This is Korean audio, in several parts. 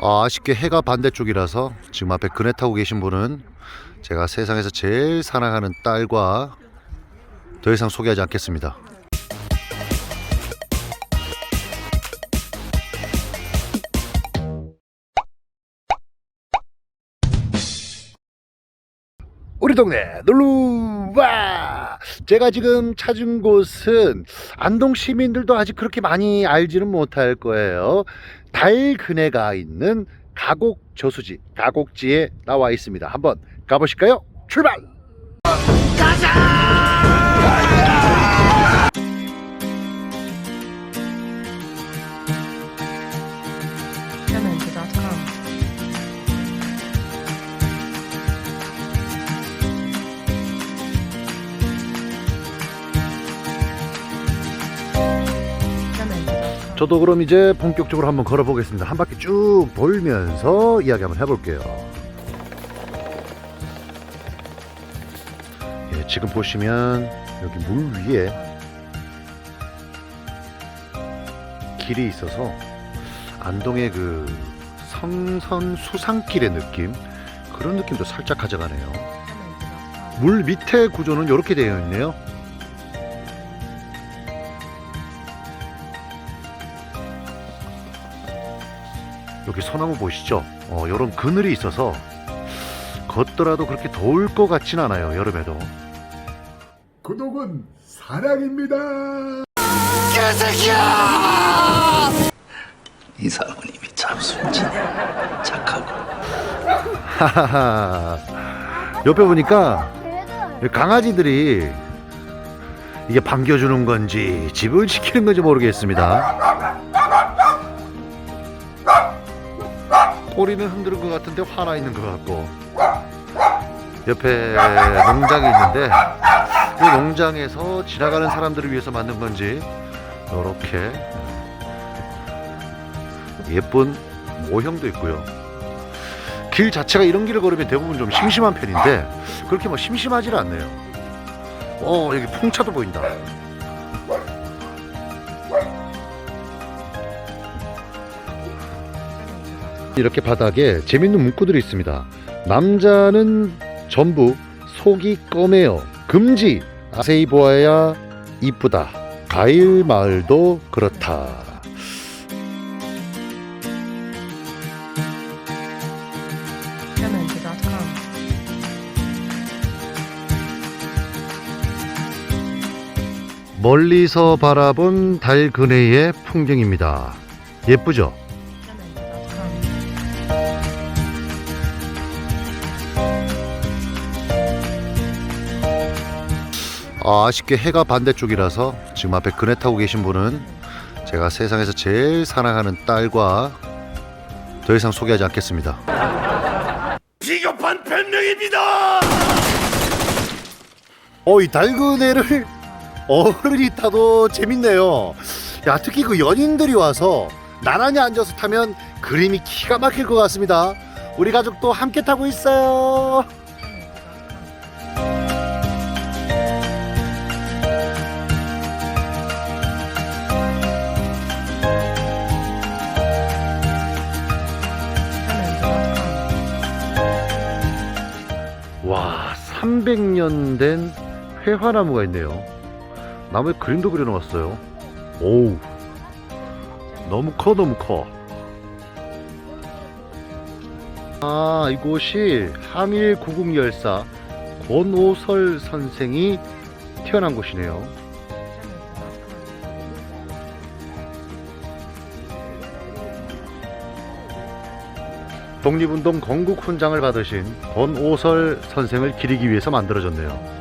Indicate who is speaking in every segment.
Speaker 1: 아, 아쉽게 해가 반대쪽이라서 지금 앞에 그네 타고 계신 분은 제가 세상에서 제일 사랑하는 딸과 더 이상 소개하지 않겠습니다. 우리 동네 놀러 와 제가 지금 찾은 곳은 안동 시민들도 아직 그렇게 많이 알지는 못할 거예요. 달 그네가 있는 가곡 저수지 가곡지에 나와 있습니다. 한번 가보실까요? 출발 저도 그럼 이제 본격적으로 한번 걸어보겠습니다. 한 바퀴 쭉 돌면서 이야기 한번 해볼게요. 예, 지금 보시면 여기 물 위에 길이 있어서 안동의 그 성선 수상길의 느낌? 그런 느낌도 살짝 가져가네요. 물 밑에 구조는 이렇게 되어 있네요 여기 소나무 보이시죠? 어, 이런 그늘이 있어서 걷더라도 그렇게 더울 것 같진 않아요 여름에도.
Speaker 2: 구독은 사랑입니다.
Speaker 3: 이 사모님이 참 순진해 착하고.
Speaker 1: 하하하. 옆에 보니까 이 강아지들이 이게 반겨주는 건지 집을 지키는 건지 모르겠습니다 꼬리는 흔드는 것 같은데 화나 있는 것 같고 옆에 농장이 있는데 이 농장에서 지나가는 사람들을 위해서 만든 건지 이렇게 예쁜 모형도 있고요 길 자체가 이런 길을 걸으면 대부분 좀 심심한 편인데 그렇게 뭐 심심하지 않네요. 어 여기 풍차도 보인다. 이렇게 바닥에 재밌는 문구들이 있습니다. 남자는 전부 속이 검해요. 금지. 자세히 보아야 이쁘다. 가일 마을도 그렇다. 멀리서 바라본 달 그네의 풍경입니다. 예쁘죠? 아, 아쉽게 해가 반대쪽이라서 지금 앞에 그네 타고 계신 분은 제가 세상에서 제일 사랑하는 딸과 더 이상 소개하지 않겠습니다.
Speaker 2: 비겁한 변명입니다.
Speaker 1: 어, 이 달그네를 어른이 타도 재밌네요. 야, 특히 그 연인들이 와서 나란히 앉아서 타면 그림이 기가 막힐 것 같습니다. 우리 가족도 함께 타고 있어요. 와, 300년 된 회화나무가 있네요. 나무에 그림도 그려 놓았어요. 오우, 너무 커, 너무 커. 아, 이곳이 한일 구국열사 권오설 선생이 태어난 곳이네요. 독립운동 건국 훈장을 받으신 권오설 선생을 기리기 위해서 만들어졌네요.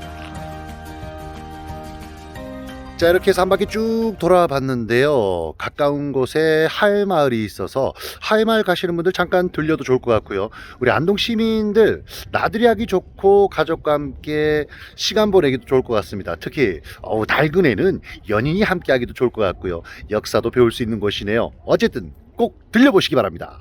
Speaker 1: 자 이렇게 해서 한 바퀴 쭉 돌아봤는데요. 가까운 곳에 하회마을이 있어서 하회마을 가시는 분들 잠깐 들려도 좋을 것 같고요. 우리 안동 시민들 나들이 하기 좋고 가족과 함께 시간 보내기도 좋을 것 같습니다. 특히 어우 달근에는 연인이 함께 하기도 좋을 것 같고요. 역사도 배울 수 있는 곳이네요. 어쨌든 꼭 들려보시기 바랍니다